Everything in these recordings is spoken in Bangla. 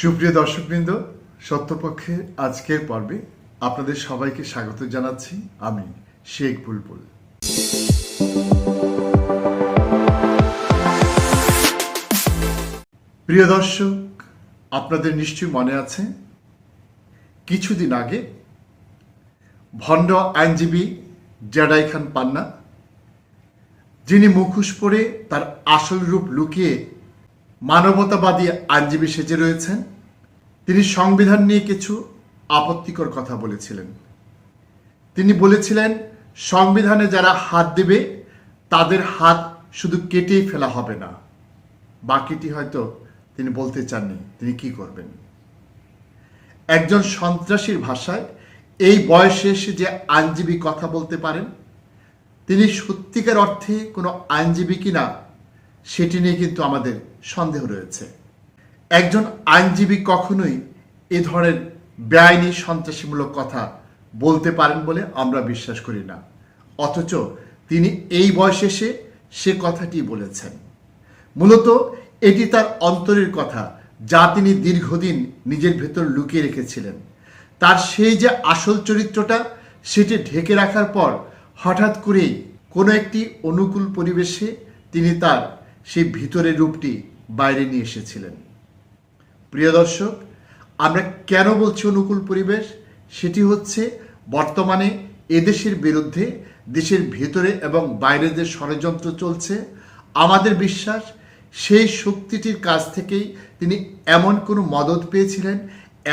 সুপ্রিয় দর্শকবৃন্দ সত্যপক্ষে আজকের পর্বে আপনাদের সবাইকে স্বাগত জানাচ্ছি আমি শেখ বুলবুল। প্রিয় দর্শক, আপনাদের নিশ্চয়ই মনে আছে, কিছুদিন আগে ভণ্ড আইনজীবী জাডাই খান পান্না, যিনি মুখোশ পরে তার আসল রূপ লুকিয়ে মানবতাবাদী আইনজীবী সেজে রয়েছেন। তিনি সংবিধান নিয়ে কিছু আপত্তিকর কথা বলেছিলেন। তিনি বলেছিলেন, সংবিধানে যারা হাত দেবে, তাদের হাত শুধু কেটেই ফেলা হবে না। বাকিটি হয়তো তিনি বলতে চাননি, তিনি কি করবেন? একজন সন্ত্রাসীর ভাষায় এই বয়সে এসে যে আইনজীবী কথা বলতে পারেন, তিনি সত্যিকার অর্থে কোনো আইনজীবী কিনা সেটি নিয়ে কিন্তু আমাদের সন্দেহ রয়েছে। একজন আইনজীবী কখনোই এ ধরনের বেআইনি সন্ত্রাসীমূলক কথা বলতে পারেন বলে আমরা বিশ্বাস করি না। অথচ তিনি এই বয়সে এসে সে কথাটি বলেছেন। মূলত এটি তার অন্তরের কথা যা তিনি দীর্ঘদিন নিজের ভেতর লুকিয়ে রেখেছিলেন। তার সেই যে আসল চরিত্রটা সেটি ঢেকে রাখার পর হঠাৎ করেই কোনো একটি অনুকূল পরিবেশে তিনি তার সেই ভিতরের রূপটি বাইরে নিয়ে এসেছিলেন। প্রিয় দর্শক, আমরা কেন বলছি অনুকূল পরিবেশ? সেটি হচ্ছে বর্তমানে এদেশের বিরুদ্ধে দেশের ভেতরে এবং বাইরে যে ষড়যন্ত্র চলছে, আমাদের বিশ্বাস সেই শক্তিটির কাছ থেকেই তিনি এমন কোনো মদত পেয়েছিলেন,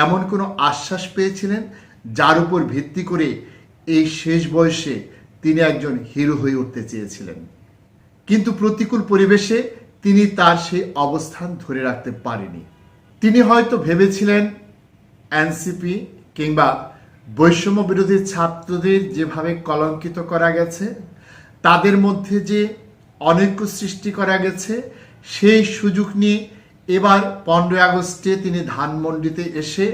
এমন কোনো আশ্বাস পেয়েছিলেন, যার উপর ভিত্তি করে এই শেষ বয়সে তিনি একজন হিরো হয়ে উঠতে চেয়েছিলেন। কিন্তু প্রতিকূল পরিবেশে তিনি তার সেই অবস্থান ধরে রাখতে পারেনি। তিনি হয়তো ভেবেছিলেন, এনসিপি কিংবা বৈষম্য বিরোধী ছাত্রদের যেভাবে কলঙ্কিত করা গেছে, তাদের মধ্যে যে অনৈক্য সৃষ্টি করা গেছে, সেই সুযোগ নিয়ে এবার পনেরোই আগস্টে তিনি ধানমন্ডিতে এসে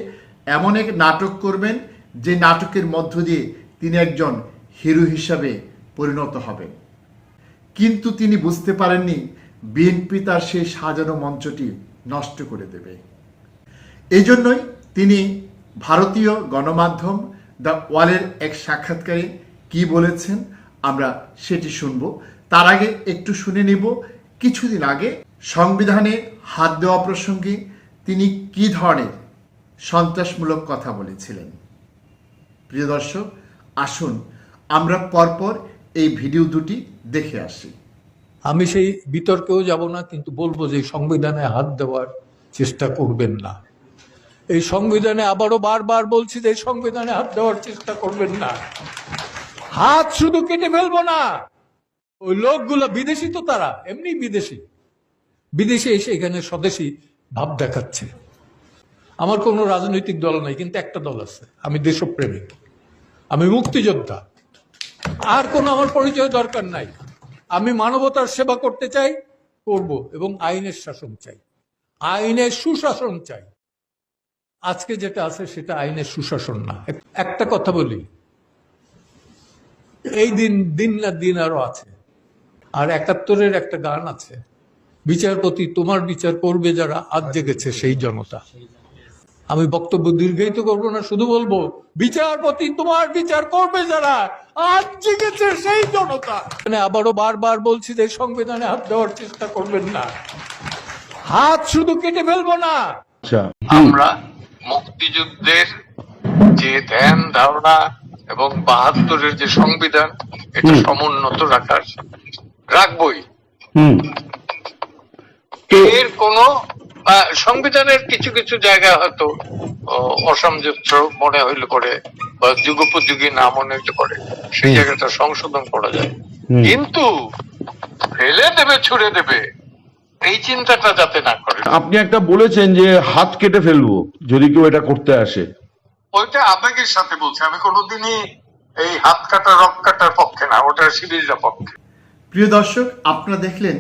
এমন এক নাটক করবেন, যে নাটকের মধ্য দিয়ে তিনি একজন হিরো হিসাবে পরিণত হবেন। কিন্তু তিনি বুঝতে পারেননি, বিএনপি তার সেই সাজানো মঞ্চটি নষ্ট করে দেবে। এই জন্যই তিনি ভারতীয় গণমাধ্যম দ্য ওয়ালের এক সাক্ষাৎকারে কি বলেছেন আমরা সেটি শুনব। তার আগে একটু শুনে নিব, কিছুদিন আগে সংবিধানে হাত দেওয়া প্রসঙ্গে তিনি কি ধরনের সন্ত্রাসমূলক কথা বলেছিলেন। প্রিয় দর্শক, আসুন আমরা পরপর এই ভিডিও দুটি দেখে আসি। আমি সেই বিতর্কেও যাব না, কিন্তু বলব যে সংবিধানে হাত দেওয়ার চেষ্টা করবেন না। এই সংবিধানে আবারও বারবার বলছি যে সংবিধানে হাত দেওয়ার চেষ্টা করবেন না। হাত শুধু কেটে ফেলব না। ওই লোকগুলো বিদেশি তো তারা, এমনি বিদেশি। বিদেশে এসে এখানে স্বদেশী ভাব দেখাচ্ছে। আমার কোনো রাজনৈতিক দল নাই, কিন্তু একটা দল আছে। আমি দেশপ্রেমিক। আমি মুক্তিযোদ্ধা। আর কোনো আমার পরিচয় দরকার নাই। আমি মানবতার সেবা করতে চাই, করব এবং আইনের শাসন চাই। আইনের সুশাসন চাই। আজকে যেটা আছে সেটা আইনের সুশাসন না। একটা কথা বলি। এই দিন দিন না দিন আরও আছে। আর একাত্তরের একটা গান আছে। বিচারপতি তোমার বিচার করবে যারা, আজ জেগেছে সেই জনতা। আমি বক্তব্য দীর্ঘায়িত করব না শুধু বলব বিচারপতি তোমার বিচার করবে যারা। আজ জেগেছে সেই জনতা। মানে আবারও বারবার বলছি যে সংবিধানে হাত দেওয়ার চেষ্টা করবেন না। হাত শুধু কেটে ফেলব না। আচ্ছা। আমরা মুক্তিযুদ্ধের যে ধ্যান ধারণা এবং বাহাত্তরের যে সংবিধান এটা সমুন্নত রাখার রাখবই। এর কোনো আহ, সংবিধানের কিছু কিছু জায়গা হয়তো অসামঞ্জস্য মনে হইলে পরে বা যুগোপযোগী না মনে হইলে পরে সেই জায়গাটা সংশোধন করা যায়। কিন্তু ফেলে দেবে ছুড়ে দেবে এই চিন্তাটা যাতে না করে। আপনি একটা বলেছেন যে হাত কেটে ফেলব যদি কেউ এটা করতে আসে। ওইটা আবেগের সাথে বলছে আমি কোনোদিনই এই হাত কাটা রক কাটার পক্ষে না ওটা শিবিরের পক্ষে। প্রিয় দর্শক আপনারা দেখলেন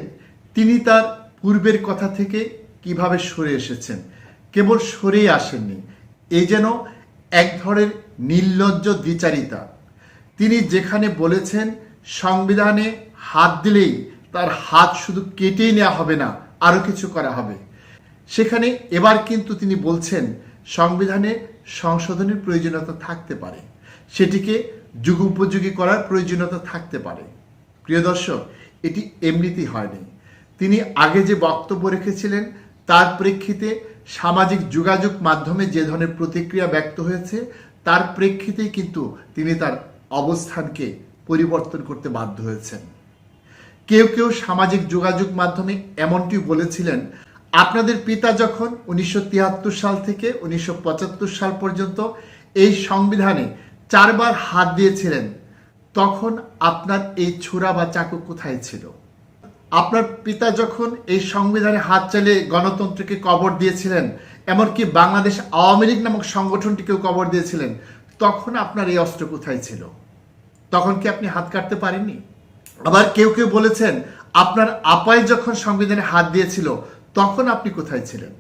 তিনি তার পূর্বের কথা থেকে কীভাবে সরে এসেছেন? কেবল সরেই আসেননি। এই যেন এক ধরনের নির্লজ্জ দ্বিচারিতা। তিনি যেখানে বলেছেন, সংবিধানে হাত দিলেই তার হাত শুধু কেটেই নেওয়া হবে না, আরও কিছু করা হবে। সেখানে এবার কিন্তু তিনি বলছেন, সংবিধানে সংশোধনের প্রয়োজনীয়তা থাকতে পারে। সেটিকে যুগোপযোগী করার প্রয়োজনীয়তা থাকতে পারে। প্রিয় দর্শক, এটি এমনিতেই হয়নি। তিনি আগে যে বক্তব্য রেখেছিলেন তার প্রেক্ষিতে সামাজিক যোগাযোগ মাধ্যমে যে ধরনের প্রতিক্রিয়া ব্যক্ত হয়েছে, তার প্রেক্ষিতেই কিন্তু তিনি তার অবস্থানকে পরিবর্তন করতে বাধ্য হয়েছেন। কেউ কেউ সামাজিক যোগাযোগ মাধ্যমে এমনটি বলেছিলেন, আপনাদের পিতা যখন উনিশশো তিয়াত্তর সাল থেকে উনিশশো পঁচাত্তর সাল পর্যন্ত এই সংবিধানে চারবার হাত দিয়েছিলেন, তখন আপনার এই ছোড়া বা চাকু কোথায় ছিল? আপনার পিতা যখন এই সংবিধানে হাত চালিয়ে গণতন্ত্রকে কবর দিয়েছিলেন, এমনকি বাংলাদেশ আওয়ামী লীগ নামক সংগঠনটিকেও কবর দিয়েছিলেন, তখন আপনার এই অস্ত্র কোথায় ছিল? তখন কি আপনি হাত কাটতে পারেননি? আবার কেউ কেউ বলেছেন, আপনার আপাই যখন সংবিধানে হাত দিয়েছিল, তখন আপনি কোথায় ছিলেন?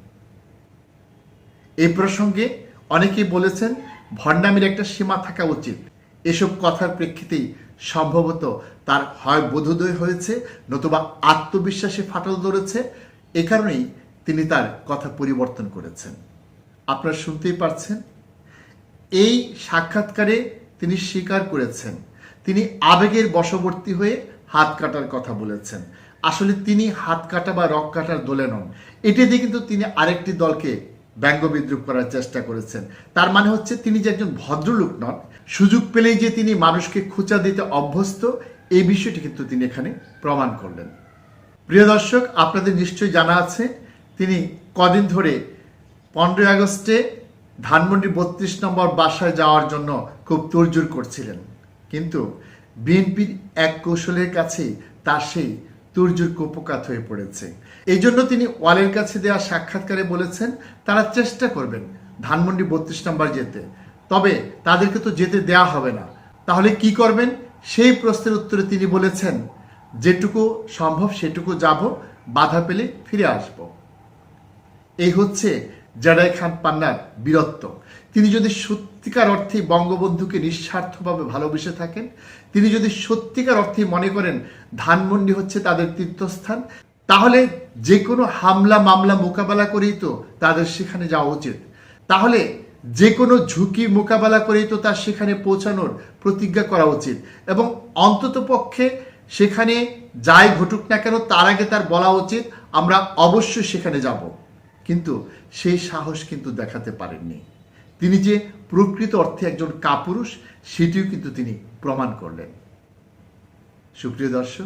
এই প্রসঙ্গে অনেকেই বলেছেন, ভণ্ডামির একটা সীমা থাকা উচিত। এসব কথার প্রেক্ষিতেই সম্ভবত তার হয় বোধোদয় হয়েছে, নতুবা আত্মবিশ্বাসে ফাটল ধরেছে, এ কারণেই তিনি তার কথা পরিবর্তন করেছেন। আপনারা শুনতেই পারছেন, এই সাক্ষাৎকারে তিনি স্বীকার করেছেন। তিনি আবেগের বশবর্তী হয়ে হাত কাটার কথা বলেছেন। আসলে তিনি হাত কাটা বা রক কাটার দলে নন। এটি দিয়ে কিন্তু তিনি আরেকটি দলকে ব্যঙ্গ বিদ্রুপ করার চেষ্টা করেছেন। তার মানে হচ্ছে তিনি যে একজন ভদ্রলোক নন, সুযোগ পেলেই যে তিনি মানুষকে খুঁচা দিতে অভ্যস্ত এই বিষয়টি কিন্তু তিনি এখানে প্রমাণ করলেন। প্রিয় দর্শক, আপনাদের নিশ্চয়ই জানা আছে, তিনি কদিন ধরে পনেরোই আগস্টে ধানমন্ডি বত্রিশ নম্বর বাসায় যাওয়ার জন্য খুব তোড়জোড় করছিলেন। কিন্তু বিএনপির এক কৌশলের কাছে তার সেই তুর্যুর কুপকাত হয়ে পড়েছে। এই জন্য তিনি ওয়ালের কাছে দেওয়া সাক্ষাৎকারে বলেছেন, তারা চেষ্টা করবেন ধানমন্ডি বত্রিশ নম্বর যেতে। তবে তাদেরকে তো যেতে দেয়া হবে না। তাহলে কি করবেন? সেই প্রশ্নের উত্তরে তিনি বলেছেন, যেটুকু সম্ভব সেটুকু যাব, বাধা পেলে ফিরে আসব। এই হচ্ছে জাডাই খান পান্নার বীরত্ব। তিনি যদি সত্যিকার অর্থে বঙ্গবন্ধুকে নিঃস্বার্থভাবে ভালোবেসে থাকেন, তিনি যদি সত্যিকার অর্থে মনে করেন ধানমন্ডি হচ্ছে তাদের তীর্থস্থান, তাহলে যে কোনো হামলা মামলা মোকাবেলা করেই তো তাদের সেখানে যাওয়া উচিত। তাহলে যে কোনো ঝুঁকি মোকাবেলা করেই তো তার সেখানে পৌঁছানোর প্রতিজ্ঞা করা উচিত। এবং অন্তত পক্ষে সেখানে যাই ঘটুক না কেন, তার আগে তার বলা উচিত, আমরা অবশ্যই সেখানে যাব। কিন্তু সেই সাহস কিন্তু দেখাতে পারেননি। তিনি যে প্রকৃত অর্থে একজন কাপুরুষ, সেটিও কিন্তু তিনি প্রমাণ করলেন। সুপ্রিয় দর্শক